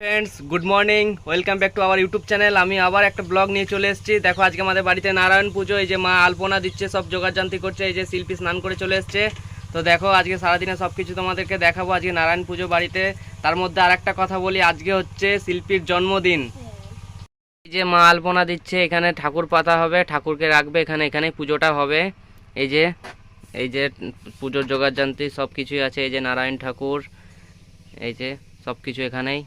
Friends good morning welcome back to our YouTube channel আমি আবার একটা ব্লগ নিয়ে চলে এসেছি। দেখো, আজকে আমাদের বাড়িতে নারায়ণ পুজো। এই যে মা আলপনা দিচ্ছে, সব যোগাযান্তি করছে, এই যে শিল্পী স্নান করে চলে এসছে। তো দেখো, আজকে সারাদিনে সব কিছু তোমাদেরকে দেখাবো আজকে নারায়ণ পুজো বাড়িতে। তার মধ্যে আর একটা কথা বলি, আজকে হচ্ছে শিল্পীর জন্মদিন। এই যে মা আলপনা দিচ্ছে, এখানে ঠাকুর পাতা হবে, ঠাকুরকে রাখবে, এখানে এখানে পুজোটা হবে। এই যে এই যে পুজোর যোগাযান্তি সব কিছুই আছে, এই যে নারায়ণ ঠাকুর, এই যে সব কিছু এখানেই।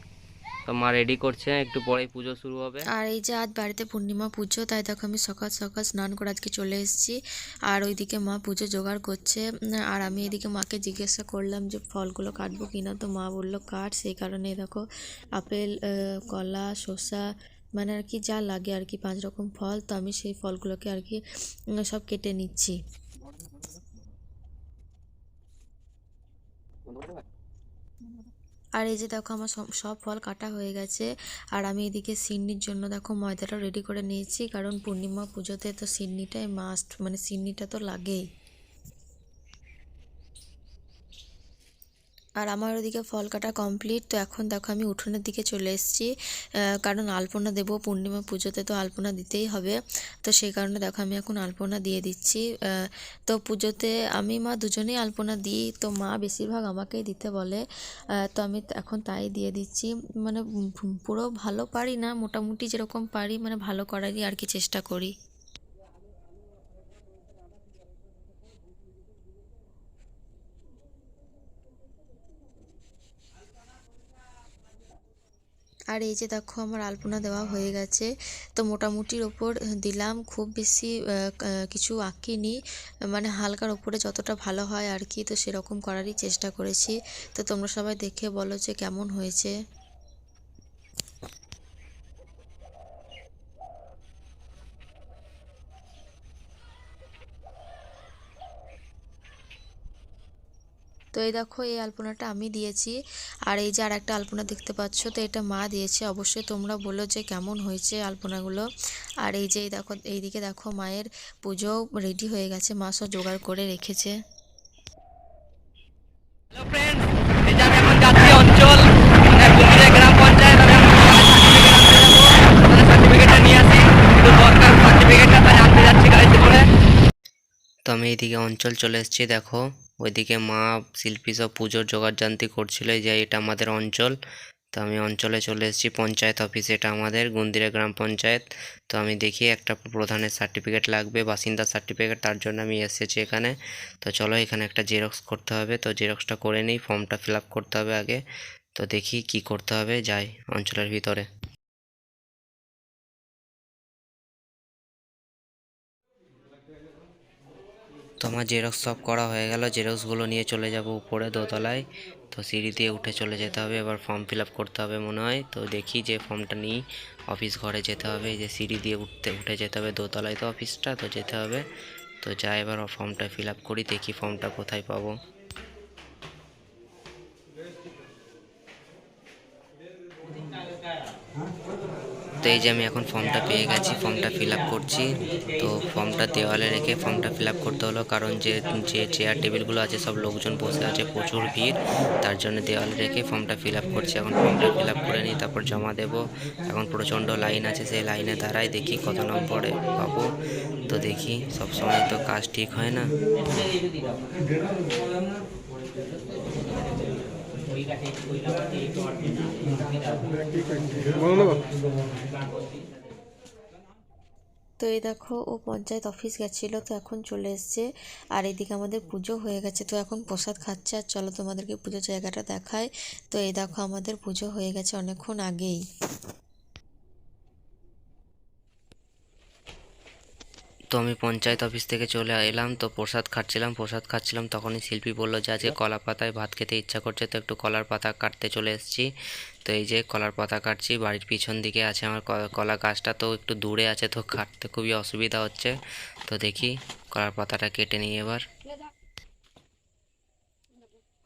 তো মা রেডি করছে, একটু পরেই পুজো শুরু হবে। আর এই যে আজ বাড়িতে পূর্ণিমা পুজো, তাই দেখো আমি সকাল সকাল স্নান করে আজকে চলে এসেছি। আর ওইদিকে মা পুজো জোগাড় করছে। আর আমি এদিকে মাকে জিজ্ঞাসা করলাম যে ফলগুলো কাটবো কিনা, তো মা বলল কাট। সেই কারণে দেখো আপেল কলা, শসা মানে আর কি যা লাগে আর কি, পাঁচ রকম ফল। তো আমি সেই ফলগুলোকে আর কি সব কেটে নিচ্ছি। আর এই যে দেখো আমার সব ফল কাটা হয়ে গেছে। আর আমি এদিকে সিন্নির জন্য দেখো ময়দাটা রেডি করে নিয়েছি, কারণ পূর্ণিমা পুজোতে তো সিন্নিটাই মাস্ট মানে সিন্নিটা তো লাগেই। আর আমার ওদিকে ফল কাটা কমপ্লিট, তো এখন দেখো আমি উঠোনের দিকে চলে এসেছি। কারণ আলপনা দেবো, পূর্ণিমা পুজোতে তো আলপনা দিতেই হবে, তো সেই কারণে দেখো আমি এখন আলপনা দিয়ে দিচ্ছি। তো পুজোতে আমি মা দুজনেই আলপনা দিই, তো মা বেশিরভাগ আমাকেই দিতে বলে। তো আমি এখন তাই দিয়ে দিচ্ছি। মানে পুরো ভালো পারি না, মোটামুটি যেরকম পারি মানে ভালো করারই আর কি চেষ্টা করি। আর এই যে দেখো আমার আলপনা দেওয়া হয়ে গেছে, তো মোটামুটির ওপর দিলাম, খুব বেশি কিছু আঁকিনি মানে হালকার ওপরে যতটা ভালো হয় আর কি, তো সেরকম করারই চেষ্টা করেছি। তো তোমরা সবাই দেখে বলো যে কেমন হয়েছে। তো এই দেখো, এই আলপনাটা আমি দিয়েছি। আর এই যে আর একটা আলপনা দেখতে পাচ্ছ, তো এটা মা দিয়েছে। অবশ্যই তোমরা বলো যে কেমন হয়েছে আলপনাগুলো। আর এই যে এই দেখো, এইদিকে দেখো মায়ের পুজো রেডি হয়ে গেছে। মা সব জোগাড় করে রেখেছে হ্যালো ফ্রেন্ডস এই যে আমি এখন যাচ্ছি অঞ্চল মানে কুমিরে গ্রাম পঞ্চায়েত আমি সার্টিফিকেটটা নিয়ে আসি একটু দরকার সার্টিফিকেটটা তাই আনতে যাচ্ছি গাড়িতে করে তো আমি এইদিকে অঞ্চল চলে এসেছি, দেখো। ওইদিকে মা, শিল্পী সব পুজোর জোগাড়যান্তি করছিল, এই যে এটা আমাদের অঞ্চল। তো আমি অঞ্চলে চলে এসেছি, পঞ্চায়েত অফিস এটা আমাদের, গুন্দিরা গ্রাম পঞ্চায়েত। তো আমি দেখি একটা প্রধানের সার্টিফিকেট লাগবে, বাসিন্দার সার্টিফিকেট তার জন্য আমি এসেছি এখানে। তো চলো, এখানে একটা জেরক্স করতে হবে। তো জেরক্সটা করে নিই ফর্মটা ফিল করতে হবে আগে। তো দেখি কি করতে হবে, যাই, অঞ্চলের ভিতরে। তো আমার জেরক্স সব করা হয়ে গেল। জেরক্সগুলো নিয়ে চলে যাব উপরে দোতলায়। তো সিঁড়ি দিয়ে উঠে চলে যেতে হবে। এবার ফর্ম ফিল করতে হবে মনে হয়। তো দেখি যে ফর্মটা নিই। অফিস ঘরে যেতে হবে। যে সিঁড়ি দিয়ে উঠতে, উঠে যেতে হবে দোতলায় তো অফিসটা তো যেতে হবে। তো যাই এবার ফর্মটা ফিল করি, দেখি ফর্মটা কোথায় পাবো। তো এই যে আমি এখন ফর্মটা পেয়ে গেছি ফর্মটা ফিল আপ করছি। তো ফর্মটা দেওয়ালে রেখে ফর্মটা ফিল আপ করতে হলো কারণ যে যে চেয়ার টেবিলগুলো আছে সব লোকজন বসে আছে, প্রচুর ভিড়। তার জন্য দেওয়ালে রেখে ফর্মটা ফিল আপ করছি। এখন ফর্মটা ফিল আপ করে নিই, তারপর জমা দেব। এখন প্রচণ্ড লাইন আছে, সেই লাইনে দাঁড়াই, দেখি কত নম্বরে পাবো। তো দেখি সব সময় তো কাজ ঠিক হয় না। তো এই দেখো, ও পঞ্চায়েত অফিস গেছিল, তো এখন চলে এসছে। আর এদিকে আমাদের পুজো হয়ে গেছে, তো এখন প্রসাদ খাচ্ছে। আর চলো তোমাদেরকে পুজোর জায়গাটা দেখায় তো এই দেখো, আমাদের পুজো হয়ে গেছে অনেকক্ষণ আগেই। তো আমি পঞ্চায়েত অফিস থেকে চলে এলাম তো প্রসাদ খাচ্ছিলাম প্রসাদ খাচ্ছিলাম তখনই শিল্পী বলল যে আজকে কলা পাতায় ভাত খেতে ইচ্ছা করছে তো একটু কলার পাতা কাটতে চলে এসেছি। তো এই যে কলার পাতা কাটছি বাড়ির পিছন দিকে আছে আমার কলা গাছটা তো একটু দূরে আছে তো কাটতে খুবই অসুবিধা হচ্ছে। তো দেখি কলার পাতাটা কেটে নিই এবার।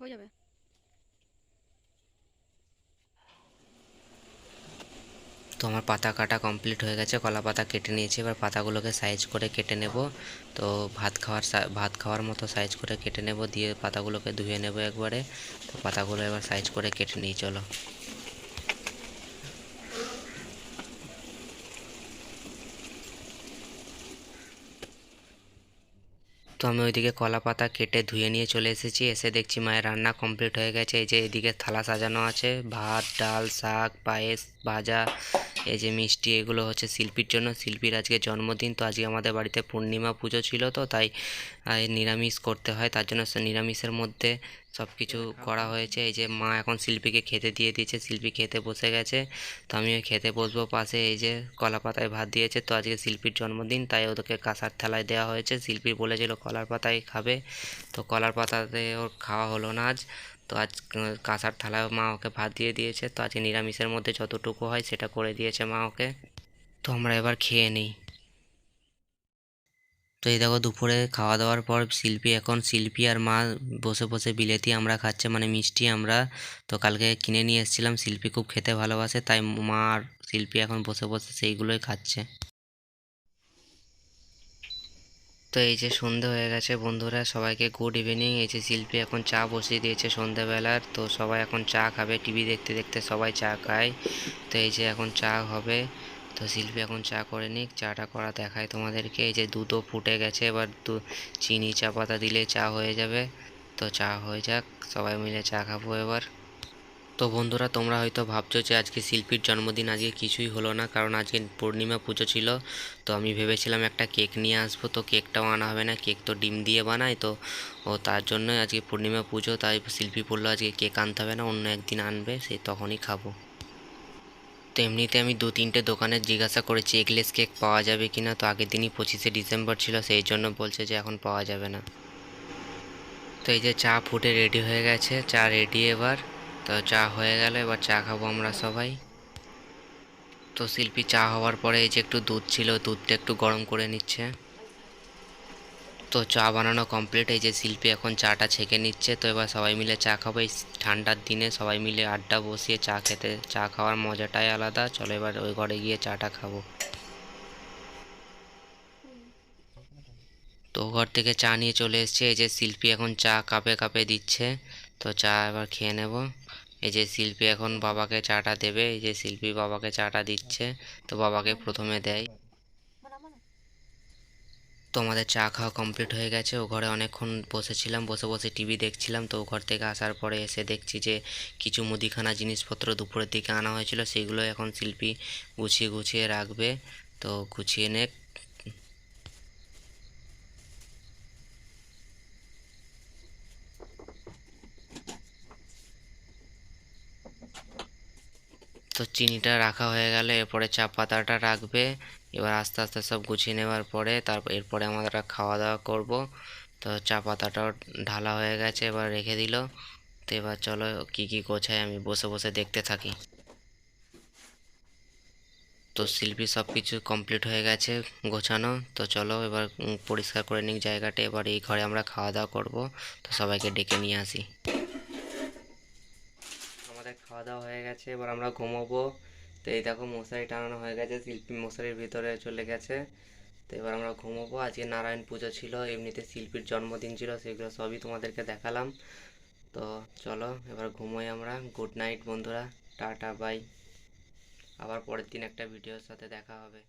হয়ে যাবে। তো আমার পাতা কাটা কমপ্লিট হয়ে গেছে, কলা পাতা কেটে নিয়েছি। এবার পাতাগুলোকে সাইজ করে কেটে নেব। তো ভাত খাওয়ার ভাত খাওয়ার মতো সাইজ করে কেটে নেব, দিয়ে পাতাগুলোকে ধুয়ে নেব একবারে। তো পাতাগুলো এবার সাইজ করে কেটে নিয়ে চলো। তো আমি ওইদিকে কলা পাতা কেটে ধুয়ে নিয়ে চলে এসেছি। এসে দেখছি মায়ের রান্না কমপ্লিট হয়ে গেছে। এই যে এদিকে থালা সাজানো আছে, ভাত, ডাল, শাক, পায়েস, ভাজা। এই যে মিষ্টি এগুলো হচ্ছে শিল্পীর জন্য। শিল্পীর আজকে জন্মদিন তো আজকে আমাদের বাড়িতে পূর্ণিমা পুজো ছিল তো তাই নিরামিষ করতে হয়। তার জন্য সে নিরামিষের মধ্যে সব কিছু করা হয়েছে। এই যে মা এখন শিল্পীকে খেতে দিয়ে দিয়েছে শিল্পী খেতে বসে গেছে তো আমিও খেতে বসবো পাশে। এই যে কলা পাতায় ভাত দিয়েছে তো আজকে শিল্পীর জন্মদিন তাই ওদেরকে কাঁসার থালায় দেওয়া হয়েছে। শিল্পী বলেছিল কলার পাতায় খাবে তো কলার পাতাতে ওর খাওয়া হলো না আজ। তো আজ কাঁসার থালায় মা ওকে ভাত দিয়ে দিয়েছে। তো আজকে নিরামিষের মধ্যে যতটুকু হয় সেটা করে দিয়েছে মা ওকে। তো আমরা এবার খেয়ে নিই। তো এই দেখো দুপুরে খাওয়া দাওয়ার পর শিল্পী এখন শিল্পী আর মা বসে বসে বিলেতি আমরা খাচ্ছে মানে মিষ্টি আমরা। তো কালকে কিনে নিয়ে এসেছিলাম, শিল্পী খুব খেতে ভালোবাসে, তাই মা আর শিল্পী এখন বসে বসে সেইগুলোই খাচ্ছে। তো এই যে সন্ধে হয়ে গেছে বন্ধুরা, সবাইকে গুড ইভিনিং এই যে শিল্পী এখন চা বসিয়ে দিয়েছে সন্ধেবেলার, তো সবাই এখন চা খাবে টিভি দেখতে দেখতে সবাই চা খায়। তো এই যে এখন চা হবে, তো শিল্পী এখন চা করে নিক, চাটা করা দেখায় তোমাদেরকে। এই যে দুধও ফুটে গেছে, এবার দু, চিনি, চা পাতা দিলে চা হয়ে যাবে। তো চা হয়ে যাক, সবাই মিলে চা খাব এবার। তো বন্ধুরা, তোমরা হয়তো ভাবছ যে আজকে শিল্পীর জন্মদিন, আজকে কিছুই হলো না, কারণ আজকে পূর্ণিমা পুজো ছিল। তো আমি ভেবেছিলাম একটা কেক নিয়ে আসব, তো কেকটাও আনা হবে না, কেক তো ডিম দিয়ে বানায় তো। ও তার জন্য আজকে পূর্ণিমা পুজো, তাই শিল্পী বলল আজকে কেক আনতে হবে না, অন্য একদিন আনবে সেই তখনই খাব। তো এমনিতে আমি দু তিনটে দোকানে জিজ্ঞাসা করেছি, এগলেস কেক পাওয়া যাবে কি না তো আগের দিনই পঁচিশে ডিসেম্বর ছিল, সেই জন্য বলছে যে এখন পাওয়া যাবে না। তো এই যে চা ফুটে রেডি হয়ে গেছে, চা রেডি এবার। তো চা হয়ে গেলে, এবার চা খাব আমরা সবাই। তো শিল্পী, চা হওয়ার পরে এই যে একটু দুধ ছিল, দুধটা একটু গরম করে নিচ্ছে। তো চা বানানো কমপ্লিট এই যে শিল্পী এখন চাটা ছেঁকে নিচ্ছে। তো এবার সবাই মিলে চা খাব, এই ঠান্ডার দিনে সবাই মিলে আড্ডা বসিয়ে চা খেতে, চা খাওয়ার মজাটাই আলাদা। চলো এবার ওই ঘরে গিয়ে চাটা খাব। তো ঘর থেকে চা নিয়ে চলে এসেছে। এই যে শিল্পী এখন চা কাপে কাপে দিচ্ছে। তো চা এবার খেয়ে নেব। এই যে শিল্পী এখন বাবাকে চাটা দেবে, এই যে শিল্পী বাবাকে চাটা দিচ্ছে, তো বাবাকে প্রথমে দেয়। তো আমাদের চা খাওয়া কমপ্লিট হয়ে গেছে, ও ঘরে অনেকক্ষণ বসেছিলাম, বসে বসে টিভি দেখছিলাম, তো ঘর থেকে আসার পরে এসে দেখছি যে কিছু মুদিখানা জিনিসপত্র দুপুরের দিকে আনা হয়েছিল, সেগুলো এখন শিল্পী গুছিয়ে গুছিয়ে রাখবে। তো গুছিয়ে নে তো চিনিটা রাখা হয়ে গেলে এরপরে চা পাতাটা রাখবে। এবার আস্তে আস্তে সব গুছিয়ে নেওয়ার পরে তারপর এরপরে আমরা খাওয়া দাওয়া করব। তো চা পাতাটাও ঢালা হয়ে গেছে, এবার রেখে দিল। তো এবার চলো কি কি গোছায় আমি বসে বসে দেখতে থাকি। তো শিল্পী সব কিছু কমপ্লিট হয়ে গেছে গোছানো। তো চলো এবার পরিষ্কার করে নিক জায়গাটা। এবার এই ঘরে আমরা খাওয়া দাওয়া করব। তো সবাইকে ডেকে নিয়ে আসি আমাদের খাওয়া দাওয়া হয়ে গেছে এবার আমরা ঘুমাবো। তো এই দেখো মশারি টানানো হয়ে গেছে, শিল্পী মশারির ভিতরে চলে গেছে। তো এবার আমরা ঘুমোবো। আজকে নারায়ণ পুজো ছিল, এমনিতে শিল্পীর জন্মদিন ছিল, সেগুলো সবই তোমাদেরকে দেখালাম। তো চলো, এবার ঘুমোই আমরা। গুড নাইট বন্ধুরা, টাটা, বাই। আবার পরের দিন একটা ভিডিওর সাথে দেখা হবে।